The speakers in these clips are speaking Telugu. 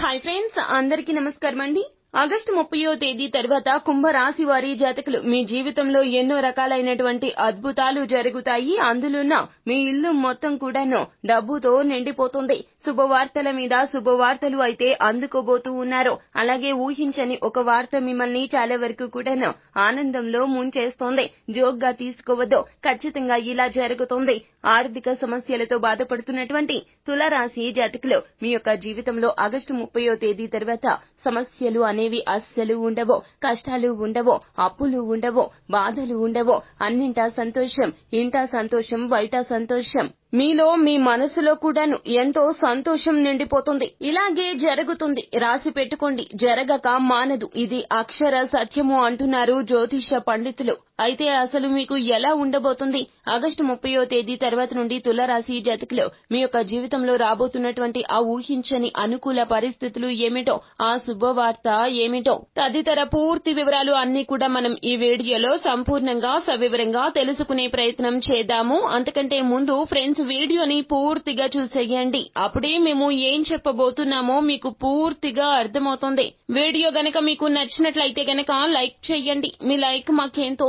హాయ్ ఫ్రెండ్స్ అందరికీ నమస్కారం అండి. ఆగస్టు ముప్పయో తేదీ తర్వాత కుంభరాశి వారి జాతకులు మీ జీవితంలో ఎన్నో రకాలైనటువంటి అద్భుతాలు జరుగుతాయి. అందులోన మీ ఇల్లు మొత్తం కూడాను డబ్బుతో నిండిపోతుంది. శుభవార్తల మీద శుభవార్తలు అయితే అందుకోబోతూ ఉన్నారు. అలాగే ఊహించని ఒక వార్త మిమ్మల్ని చాలా వరకు కూడాను ఆనందంలో ముంచేస్తోంది. జోక్గా తీసుకోవద్దు. ఖచ్చితంగా ఇలా జరుగుతోంది. ఆర్థిక సమస్యలతో బాధపడుతున్నటువంటి తులరాశి జాతకులు మీ యొక్క జీవితంలో ఆగస్టు ముప్పయో తేదీ తర్వాత సమస్యలు అనేవి అస్సలు ఉండవు. కష్టాలు ఉండవు. అప్పులు ఉండవు. బాధలు ఉండవు. అన్నింటా సంతోషం ఇంటా సంతోషం బయట సంతోషం. మీలో మీ మనసులో కూడాను ఎంతో సంతోషం నిండిపోతుంది. ఇలాగే జరుగుతుంది. రాసి పెట్టుకోండి. జరగక మానదు. ఇది అక్షర సత్యము అంటున్నారు జ్యోతిష పండితులు. అయితే అసలు మీకు ఎలా ఉండబోతుంది? ఆగస్టు ముప్పయో తేదీ తర్వాత నుండి తులరాశి జాతకులు మీ యొక్క జీవితంలో రాబోతున్నటువంటి ఆ ఊహించని అనుకూల పరిస్థితులు ఏమిటో ఆ శుభవార్త ఏమిటో తదితర పూర్తి వివరాలు అన్ని కూడా మనం ఈ వీడియోలో సంపూర్ణంగా సవివరంగా తెలుసుకునే ప్రయత్నం చేద్దాము. అంతకంటే ముందు ఫ్రెండ్స్ వీడియోని పూర్తిగా చూసేయండి. అప్పుడే మేము ఏం చెప్పబోతున్నామో మీకు పూర్తిగా అర్థమవుతుంది. వీడియో గనక మీకు నచ్చినట్లయితే గనక లైక్ చేయండి. మీ లైక్ మాకెంతో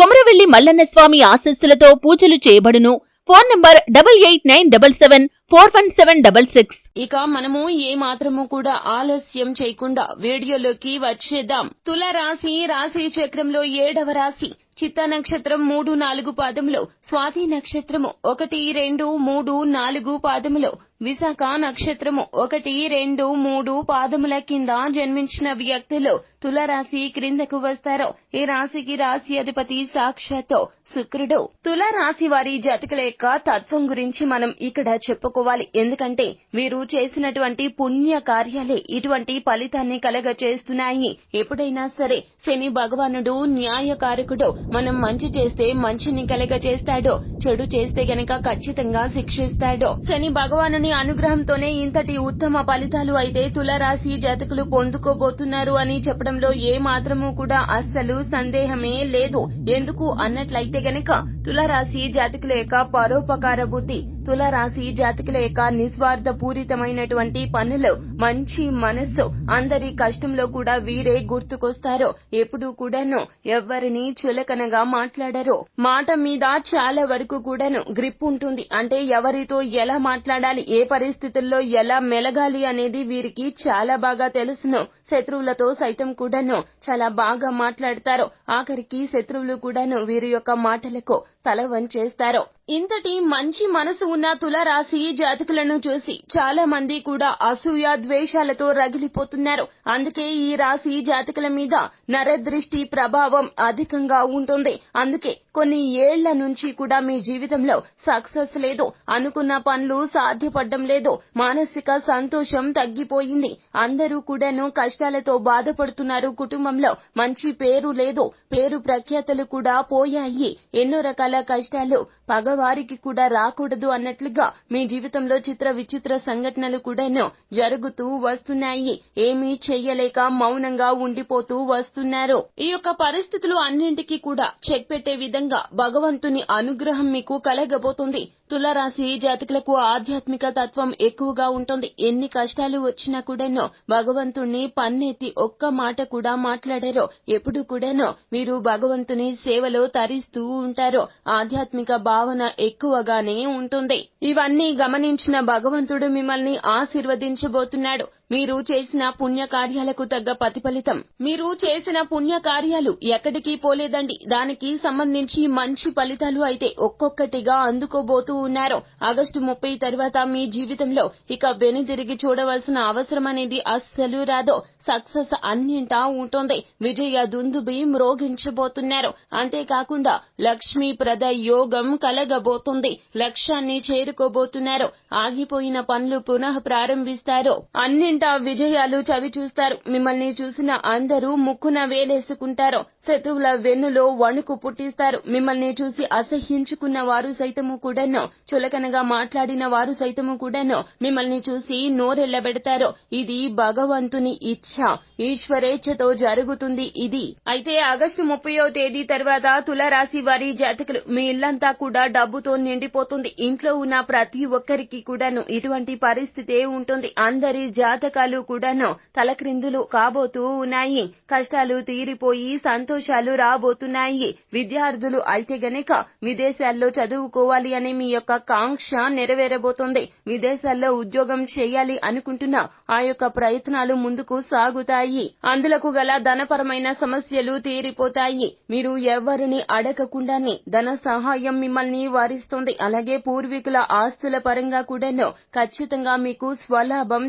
కొమరవెల్లి మల్లన్న స్వామి ఆశస్సులతో పూజలు చేయబడును. Phone number double eight nine double seven four one seven double six. ఇక మనము ఏ మాత్రము కూడా ఆలస్యం చేయకుండా వీడియోలోకి వచ్చేద్దాం. తుల రాశి రాశి చక్రంలో ఏడవ రాశి. చిత్త నక్షత్రం మూడు నాలుగు పాదములు స్వాతి నక్షత్రము ఒకటి రెండు మూడు నాలుగు పాదములు విశాఖ నక్షత్రము ఒకటి రెండు మూడు పాదముల కింద జన్మించిన వ్యక్తులు తులరాశి క్రిందకు వస్తారు. ఈ రాశికి రాశి అధిపతి సాక్షాత్ శుక్రుడు. తుల రాశి వారి జాతకుల యొక్క తత్వం గురించి మనం ఇక్కడ చెప్పుకోవాలి. ఎందుకంటే వీరు చేసినటువంటి పుణ్య కార్యాలే ఇటువంటి ఫలితాన్ని కలగ చేస్తున్నాయి ఎప్పుడైనా సరే శని భగవానుడు న్యాయకారకుడు. మనం మంచి చేస్తే మంచిని కలగ చేస్తాడో చెడు చేస్తే గనక ఖచ్చితంగా శిక్షిస్తాడో. శని భగవానుని అనుగ్రహంతోనే ఇంతటి ఉత్తమ ఫలితాలు అయితే తులరాశి జాతకులు పొందుకోబోతున్నారు అని చెప్పడంలో ఏ మాత్రము కూడా అస్సలు సందేహమే లేదు. ఎందుకు? అన్నట్లయితే గనక తులరాశి జాతకుల యొక్క పరోపకార బుద్ధి తులరాశి జాతకుల యొక్క నిస్వార్థ పూరితమైనటువంటి పనులు మంచి మనస్సు అందరి కష్టంలో కూడా వీరే గుర్తుకొస్తారో ఎప్పుడు కూడాను ఎవ్వరిని చులకనగా మాట్లాడరు. మాట మీద చాలా వరకు కూడాను గ్రిప్ ఉంటుంది. అంటే ఎవరితో ఎలా మాట్లాడాలి ఏ పరిస్థితుల్లో ఎలా మెలగాలి అనేది వీరికి చాలా బాగా తెలుసును. శత్రువులతో సైతం కూడాను చాలా బాగా మాట్లాడతారు ఆఖరికి శత్రువులు కూడాను వీరి యొక్క మాటలకు తల వంచేస్తారు. ఇంతటి మంచి మనసు ఉన్న తులరాశి జాతకులను చూసి చాలా మంది కూడా అసూయ ద్వేషాలతో రగిలిపోతున్నారు. అందుకే ఈ రాశి జాతకుల మీద నరదృష్టి ప్రభావం అధికంగా ఉంటుంది. అందుకే కొన్ని ఏళ్ళ నుంచి కూడా మీ జీవితంలో సక్సెస్ లేదు. అనుకున్న పనులు సాధ్యపడడం లేదు. మానసిక సంతోషం తగ్గిపోయింది. అందరూ కూడాను కష్టాలతో బాధపడుతున్నారు. కుటుంబంలో మంచి పేరు లేదు. పేరు ప్రఖ్యాతలు కూడా పోయాయి. ఎన్నో రకాల కష్టాలు పగవారికి కూడా రాకూడదు అన్నట్లుగా మీ జీవితంలో చిత్ర విచిత్ర సంఘటనలు కూడాను జరుగుతూ వస్తున్నాయి. ఏమీ చెయ్యలేక మౌనంగా ఉండిపోతూ వస్తున్నారు. ఈ యొక్క పరిస్థితులు అన్నింటికీ కూడా చెక్ పెట్టే విధంగా భగవంతుని అనుగ్రహం మీకు కలగబోతుంది. తులరాశి జాతకులకు ఆధ్యాత్మిక తత్వం ఎక్కువగా ఉంటుంది. ఎన్ని కష్టాలు వచ్చినా కూడాను భగవంతుణ్ణి పన్నెత్తి ఒక్క మాట కూడా మాట్లాడారో ఎప్పుడు కూడాను మీరు భగవంతుని సేవలో తరిస్తూ ఉంటారో ఆధ్యాత్మిక భావన ఎక్కువగానే ఉంటుంది. ఇవన్నీ గమనించిన భగవంతుడు మిమ్మల్ని ఆశీర్వదించబోతున్నాడు. మీరు చేసిన పుణ్య కార్యాలకు తగ్గ ప్రతిఫలితం. మీరు చేసిన పుణ్య కార్యాలు ఎక్కడికి పోలేదండి. దానికి సంబంధించి మంచి ఫలితాలు అయితే ఒక్కొక్కటిగా అందుకోబోతూ ఉన్నారు. ఆగస్టు ముప్పై తర్వాత మీ జీవితంలో ఇక వెనుదిరిగి చూడవలసిన అవసరం అనేది అస్సలు రాదు. సక్సెస్ అన్నింటా ఉంటుంది. విజయ దుందుబి మ్రోగించబోతున్నారు అంతేకాకుండా లక్ష్మీప్రద యోగం కలగబోతుంది. లక్ష్యాన్ని చేరుకోబోతున్నారు. ఆగిపోయిన పనులు పునః ప్రారంభిస్తారు. అన్నింటి విజయాలు చవి చూస్తారు. మిమ్మల్ని చూసిన అందరూ ముక్కున వేలేసుకుంటారు. శత్రువుల వెన్నులో వణుకు పుట్టిస్తారు. మిమ్మల్ని చూసి అసహ్యించుకున్న వారు సైతము కూడాను చులకనగా మాట్లాడిన వారు సైతము కూడాను మిమ్మల్ని చూసి నోరెళ్ళబెడతారు ఇది భగవంతుని ఇచ్ఛ. ఈశ్వరేచ్ఛతో జరుగుతుంది ఇది. అయితే ఆగస్టు ముప్పయో తేదీ తర్వాత తులరాశి వారి జాతకులు మీ ఇల్లంతా కూడా డబ్బుతో నిండిపోతుంది. ఇంట్లో ఉన్న ప్రతి ఒక్కరికి కూడాను ఇటువంటి పరిస్థితే ఉంటుంది. అందరి జాతకాలు కూడాను తలక్రిందులు కాబోతూ ఉన్నాయి. కష్టాలు తీరిపోయి సంతోషాలు రాబోతున్నాయి. విద్యార్థులు అయితే గనక విదేశాల్లో చదువుకోవాలి అనే మీ యొక్క కాంక్ష నెరవేరబోతోంది. విదేశాల్లో ఉద్యోగం చేయాలి అనుకుంటున్న ఆ యొక్క ప్రయత్నాలు ముందుకు సాగుతాయి. అందులకు గల ధనపరమైన సమస్యలు తీరిపోతాయి. మీరు ఎవరిని అడగకుండానే ధన సహాయం మిమ్మల్ని వారిస్తుంది. అలాగే పూర్వీకుల ఆస్తుల పరంగా కూడాను ఖచ్చితంగా మీకు స్వలాభం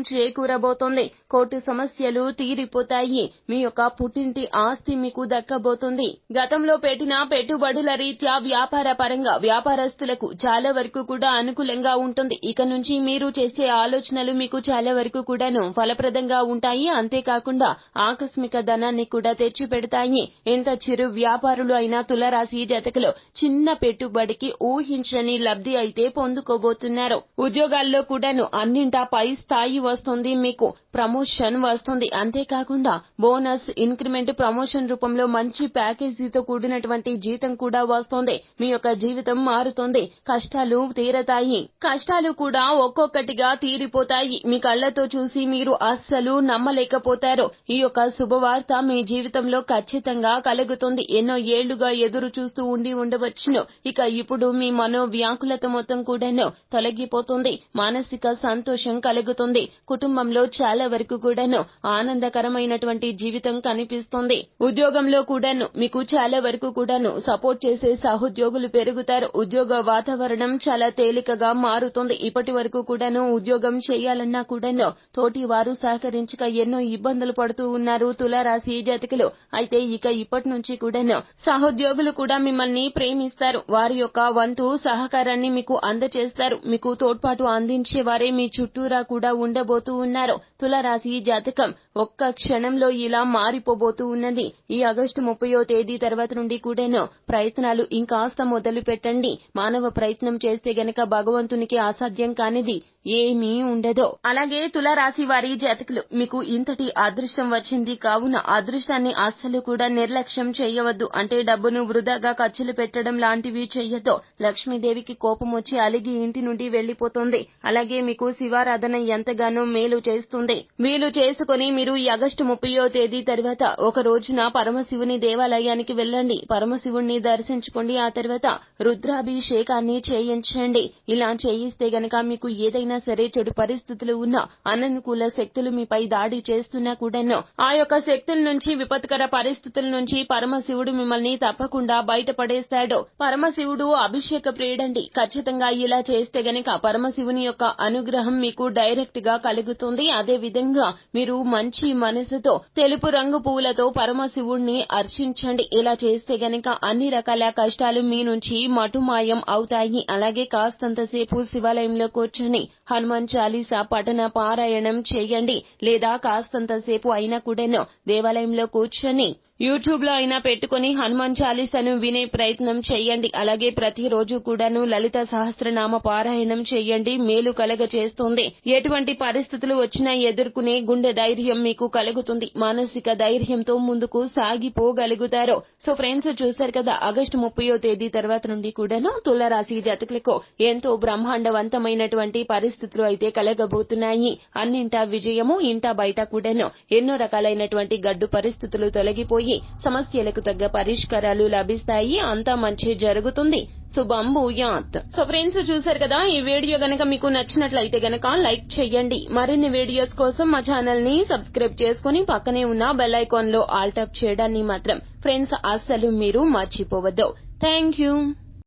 చేకూరబోతోంది కోర్టు సమస్యలు తీరిపోతాయి. మీ యొక్క పుట్టింటి ఆస్తి మీకు దక్కబోతుంది. గతంలో పెట్టిన పెట్టుబడుల రీత్యా వ్యాపార పరంగా వ్యాపారస్తులకు చాలా వరకు కూడా అనుకూలంగా ఉంటుంది. ఇక నుంచి మీరు చేసే ఆలోచనలు మీకు చాలా వరకు కూడాను ఫలప్రదంగా ఉంటాయి. అంతేకాకుండా ఆకస్మిక ధనాన్ని కూడా తెచ్చి పెడతాయి ఎంత చిరు వ్యాపారులు అయినా తులరాశి జతకులు చిన్న పెట్టుబడికి ఊహించని లబ్ధి అయితే పొందుకోబోతున్నారు. ఉద్యోగాల్లో కూడాను అన్నింటా పై స్థాయి వస్తుంది. మీకు Nicu. ప్రమోషన్ వస్తుంది. అంతేకాకుండా బోనస్ ఇంక్రిమెంట్ ప్రమోషన్ రూపంలో మంచి ప్యాకేజీతో కూడినటువంటి జీతం కూడా వస్తుంది. మీ యొక్క జీవితం మారుతుంది. కష్టాలు తీరతాయి. కష్టాలు కూడా ఒక్కొక్కటిగా తీరిపోతాయి. మీ కళ్ళతో చూసి మీరు అస్సలు నమ్మలేకపోతారు. ఈ యొక్క శుభవార్త మీ జీవితంలో ఖచ్చితంగా కలుగుతుంది. ఎన్నో ఏళ్ళుగా ఎదురు చూస్తూ ఉండి ఉండవచ్చును. ఇక ఇప్పుడు మీ మనోవ్యాకులత మొత్తం కూడాను తొలగిపోతుంది. మానసిక సంతోషం కలుగుతుంది. కుటుంబంలో చాలా వరకు కూడాను ఆనందకరమైనటువంటి జీవితం కనిపిస్తుంది. ఉద్యోగంలో కూడాను మీకు చాలా వరకు కూడాను సపోర్ట్ చేసే సహోద్యోగులు పెరుగుతారు. ఉద్యోగ వాతావరణం చాలా తేలికగా మారుతుంది. ఇప్పటి వరకు కూడాను ఉద్యోగం చేయాలన్నా కూడాను తోటి వారు సహకరించక ఎన్నో ఇబ్బందులు పడుతూ ఉన్నారు. తులారాశి జాతకులు. అయితే ఇక ఇప్పటి నుంచి కూడాను సహోద్యోగులు కూడా మిమ్మల్ని ప్రేమిస్తారు. వారి యొక్క వంతు సహకారాన్ని మీకు అందజేస్తారు మీకు తోడ్పాటు అందించే వారే మీ చుట్టూరా కూడా ఉండబోతూ ఉన్నారు. తులారాశి జాతకం ఒక్క క్షణంలో ఇలా మారిపోబోతూ ఉన్నది. ఈ ఆగస్టు ముప్పయో తేదీ తర్వాత నుండి కూడాను ప్రయత్నాలు ఇంకాస్త మొదలు పెట్టండి మానవ ప్రయత్నం చేస్తే గనక భగవంతునికి అసాధ్యం కానిది ఏమీ ఉండదు. అలాగే తులారాశి వారి జాతకులు మీకు ఇంతటి అదృష్టం వచ్చింది కావున అదృష్టాన్ని అస్సలు కూడా నిర్లక్ష్యం చేయవద్దు. అంటే డబ్బును వృధాగా ఖర్చులు పెట్టడం లాంటివి చెయ్యొద్దు. లక్ష్మీదేవికి కోపం వచ్చి అలిగి ఇంటి నుండి వెళ్ళిపోతుంది అలాగే మీకు శివారాధన ఎంతగానో మేలు చేస్తుంది. వీలు చేసుకుని మీరు ఈ ఆగస్టు ముప్పయో తేదీ తర్వాత ఒక రోజున పరమశివుని దేవాలయానికి వెళ్ళండి. పరమశివుణ్ణి దర్శించుకోండి. ఆ తర్వాత రుద్రాభిషేకాన్ని చేయించండి. ఇలా చేయిస్తే గనక మీకు ఏదైనా సరే చెడు పరిస్థితులు ఉన్న అననుకూల శక్తులు మీపై దాడి చేస్తున్నా కూడాను ఆ యొక్క శక్తుల నుంచి విపత్కర పరిస్థితుల నుంచి పరమశివుడు మిమ్మల్ని తప్పకుండా బయటపడేస్తాడు. పరమశివుడు అభిషేక ప్రియుడండి. ఖచ్చితంగా ఇలా చేస్తే గనక పరమశివుని యొక్క అనుగ్రహం మీకు డైరెక్ట్గా కలుగుతుంది. అదే విధంగా మీరు మంచి మనసుతో తెలుపు రంగు పువ్వులతో పరమశివుణ్ణి అర్చించండి. ఇలా చేస్తే గనక అన్ని రకాల కష్టాలు మీ నుంచి మటుమాయం అవుతాయి. అలాగే కాస్తంతసేపు శివాలయంలో కూర్చొని హనుమాన్ చాలీసా పఠన పారాయణం చేయండి. లేదా కాస్తంతసేపు అయినా కూడాను దేవాలయంలో కూర్చొని యూట్యూబ్లో అయినా పెట్టుకుని హనుమాన్ చాలీసాను వినే ప్రయత్నం చేయండి. అలాగే ప్రతిరోజు కూడాను లలిత సహస్రనామ పారాయణం చేయండి. మేలు కలగ చేస్తుంది ఎటువంటి పరిస్థితులు వచ్చినా ఎదుర్కొనే గుండె ధైర్యం మీకు కలుగుతుంది. మానసిక ధైర్యంతో ముందుకు సాగిపోగలుగుతారు. సో ఫ్రెండ్స్ చూశారు కదా ఆగస్టు ముప్పయో తేదీ తర్వాత నుండి కూడాను తులరాశి జాతకులకు ఎంతో బ్రహ్మాండవంతమైనటువంటి పరిస్థితులు అయితే కలగబోతున్నాయి. అన్నింటా విజయము ఇంటా బయట కూడాను ఎన్నో రకాలైనటువంటి గడ్డు పరిస్థితులు తొలగిపోయి సమస్యలకు తగ్గ పరిష్కారాలు లభిస్తాయి. అంతా మంచి జరుగుతుంది. శుభం భూయాత్. సో ఫ్రెండ్స్ చూసారు కదా ఈ వీడియో గనక మీకు నచ్చినట్లయితే గనక లైక్ చేయండి. మరిన్ని వీడియోస్ కోసం మా ఛానల్ని సబ్స్క్రైబ్ చేసుకుని పక్కనే ఉన్న బెల్ ఐకాన్లో ఆల్ టాప్ చేయడాన్ని మాత్రం ఫ్రెండ్స్ అస్సలు మీరు మర్చిపోవద్దు. Thank you.